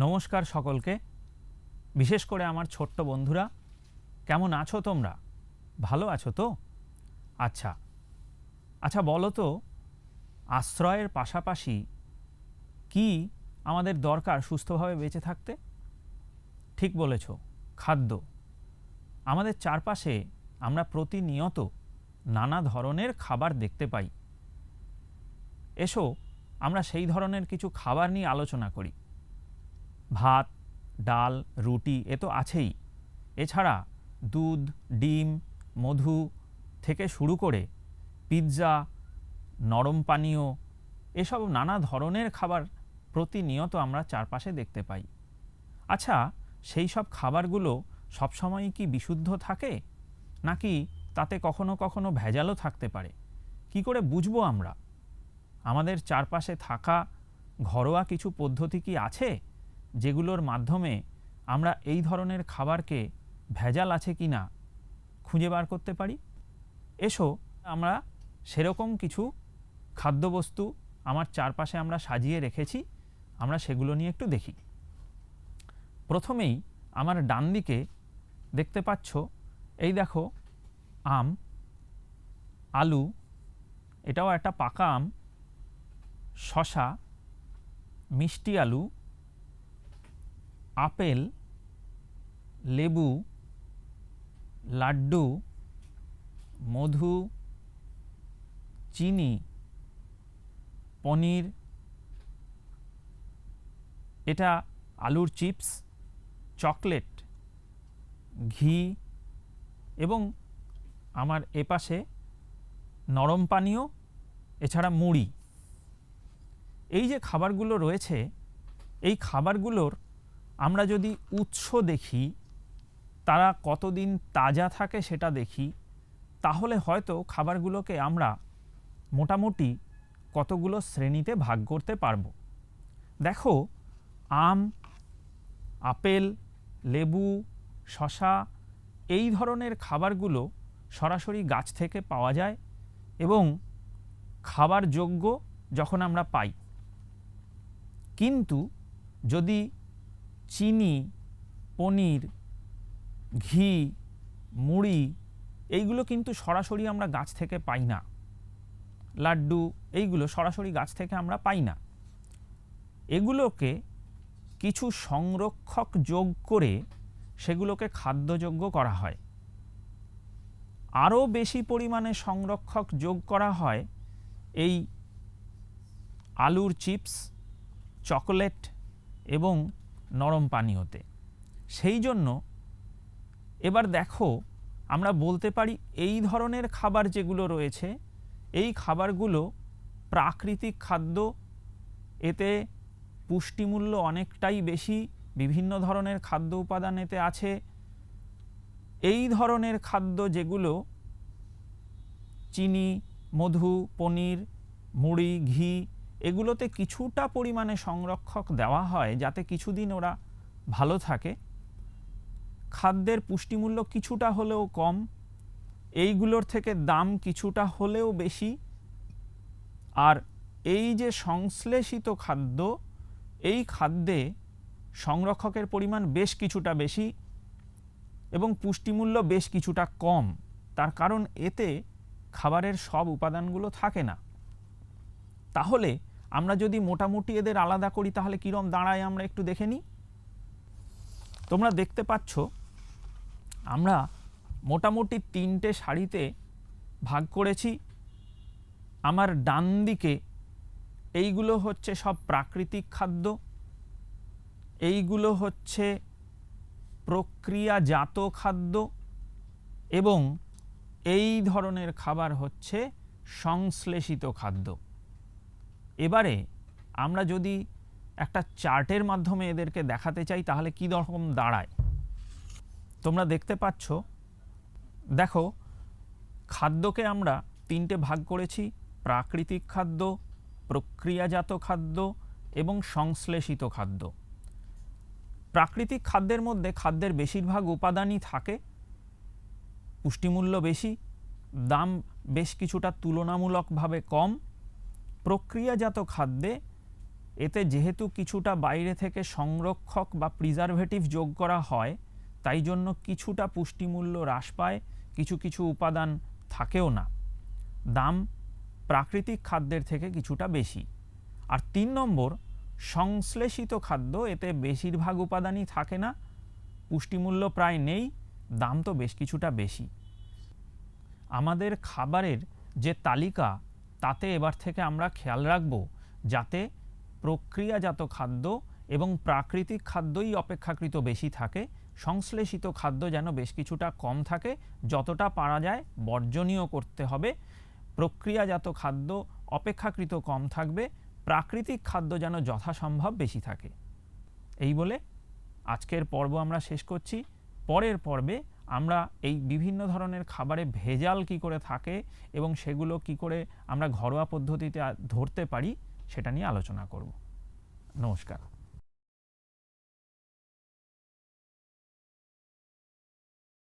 নমস্কার সকলকে। বিশেষ করে আমার ছোট্ট বন্ধুরা, কেমন আছো তোমরা? ভালো আছো তো? আচ্ছা আচ্ছা বলো তো, আশ্রয়ের পাশাপাশি কি আমাদের দরকার সুস্থভাবে বেঁচে থাকতে? ঠিক বলেছ, খাদ্য। আমাদের চারপাশে আমরা প্রতিনিয়ত নানা ধরনের খাবার দেখতে পাই। এসো, আমরা সেই ধরনের কিছু খাবার নিয়ে আলোচনা করি। ভাত, ডাল, রুটি এ তো আছেই। এছাড়া দুধ, ডিম, মধু থেকে শুরু করে পিৎজা, নরম পানীয় এসব নানা ধরনের খাবার প্রতিনিয়ত আমরা চারপাশে দেখতে পাই। আচ্ছা সেই সব খাবারগুলো সবসময় কি বিশুদ্ধ থাকে? নাকি তাতে কখনো কখনো ভেজালও থাকতে পারে? কি করে বুঝব আমরা? আমাদের চারপাশে থাকা ঘরোয়া কিছু পদ্ধতি কি আছে? যেগুলোর মাধ্যমে আমরা এই ধরনের খাবারকে ভেজাল আছে কি না খুঁজে বার করতে পারি? এসো, আমরা সেরকম কিছু খাদ্যবস্তু আমার চারপাশে আমরা সাজিয়ে রেখেছি, আমরা সেগুলো নিয়ে একটু দেখি। প্রথমেই আমার ডান দিকে দেখতে পাচ্ছ, এই দেখো, আম, আলু, এটাও একটা পাকা আম শশা মিষ্টি আলু আপেল, লেবু, লাড্ডু, মধু, চিনি, পনির, এটা আলুর চিপস, চকলেট, ঘি এবং আমার এপাশে নরম পানীয়, এছাড়া মুড়ি। এই যে খাবারগুলো রয়েছে, এই খাবারগুলোর আমরা যদি উৎস দেখি, তারা কতদিন তাজা থাকে সেটা দেখি, তাহলে হয়তো খাবারগুলোকে আমরা মোটামুটি কতগুলো শ্রেণীতে ভাগ করতে পারব। দেখো, আম, আপেল, লেবু শশা এই ধরনের খাবারগুলো সরাসরি গাছ থেকে পাওয়া যায় এবং খাবার যোগ্য যখন আমরা পাই। কিন্তু যদি চিনি, পনির, ঘি, মুড়ি, এইগুলো কিন্তু সরাসরি আমরা গাছ থেকে পাই না। লাড্ডু, এইগুলো সরাসরি গাছ থেকে আমরা পাই না। এগুলোকে কিছু সংরক্ষক যোগ করে সেগুলোকে খাদ্যযোগ্য করা হয়। আরও বেশি পরিমাণে সংরক্ষক যোগ করা হয় এই আলুর চিপস, চকোলেট এবং নরম পানীয়তে সেই জন্য এবার দেখো, আমরা বলতে পারি এই ধরনের খাবার যেগুলো রয়েছে, এই খাবারগুলো প্রাকৃতিক খাদ্য, এতে পুষ্টিমূল্য অনেকটাই বেশি, বিভিন্ন ধরনের খাদ্য উপাদান এতে আছে। এই ধরনের খাদ্য যেগুলো চিনি, মধু, পনির, মুড়ি, ঘি এগুলোতে কিছুটা পরিমাণে সংরক্ষক দেওয়া হয় যাতে কিছুদিন ওরা ভালো থাকে। খাদ্যের পুষ্টিমূল্য কিছুটা হলেও কম। এইগুলোর থেকে দাম কিছুটা হলেও বেশি। আর এই যে সংশ্লেষিত খাদ্য, এই খাদ্যে সংরক্ষকের পরিমাণ বেশ কিছুটা বেশি এবং পুষ্টিমূল্য বেশ কিছুটা কম। তার কারণ এতে খাবারের সব উপাদানগুলো থাকে না। তাহলে আমরা যদি মোটামুটি এদের আলাদা করি, তাহলে কীরম দাঁড়ায় আমরা একটু দেখে নিই? তোমরা দেখতে পাচ্ছ, আমরা মোটামুটি তিনটে শাড়িতে ভাগ করেছি। আমার ডান দিকে এইগুলো হচ্ছে সব প্রাকৃতিক খাদ্য, এইগুলো হচ্ছে প্রক্রিয়াজাত খাদ্য এবং এই ধরনের খাবার হচ্ছে সংশ্লেষিত খাদ্য। এবারে আমরা যদি একটা চার্টের মাধ্যমে এদেরকে দেখাতে চাই, তাহলে কী রকম দাঁড়ায়? তোমরা দেখতে পাচ্ছ, দেখো, খাদ্যকে আমরা তিনটে ভাগ করেছি, প্রাকৃতিক খাদ্য, প্রক্রিয়াজাত খাদ্য এবং সংশ্লেষিত খাদ্য। প্রাকৃতিক খাদ্যের মধ্যে খাদ্যের বেশিরভাগ উপাদানই থাকে, পুষ্টিমূল্য বেশি, দাম বেশ কিছুটা তুলনামূলকভাবে কম প্রক্রিয়াজাত খাদ্যে এতে যেহেতু কিছুটা বাইরে থেকে সংরক্ষক বা প্রিজারভেটিভ যোগ করা হয়, তাই জন্য কিছুটা পুষ্টিমূল্য হ্রাস পায়, কিছু কিছু উপাদান থাকেও না। দাম প্রাকৃতিক খাদ্যের থেকে কিছুটা বেশি। আর তিন নম্বর, সংশ্লেষিত খাদ্য এতে বেশিরভাগ উপাদানই থাকে না, পুষ্টিমূল্য প্রায় নেই, দাম তো বেশ কিছুটা বেশি। আমাদের খাবারের যে তালিকা তাতে এবার থেকে আমরা খেয়াল রাখব যাতে প্রক্রিয়াজাত খাদ্য এবং প্রাকৃতিক খাদ্যই অপেক্ষাকৃত বেশি থাকে, সংশ্লেষিত খাদ্য যেন বেশ কিছুটা কম থাকে, যতটা পারা যায় বর্জনীয় করতে হবে। প্রক্রিয়াজাত খাদ্য অপেক্ষাকৃত কম থাকবে, প্রাকৃতিক খাদ্য যেন যথাসম্ভব বেশি থাকে। এই বলে আজকের পর্ব আমরা শেষ করছি। পরের পর্বে আমরা এই বিভিন্ন ধরনের খাবারে ভেজাল কি করে থাকে এবং সেগুলো কি করে আমরা ঘরোয়া পদ্ধতিতে ধরতে পারি, সেটা নিয়ে আলোচনা করব। নমস্কার।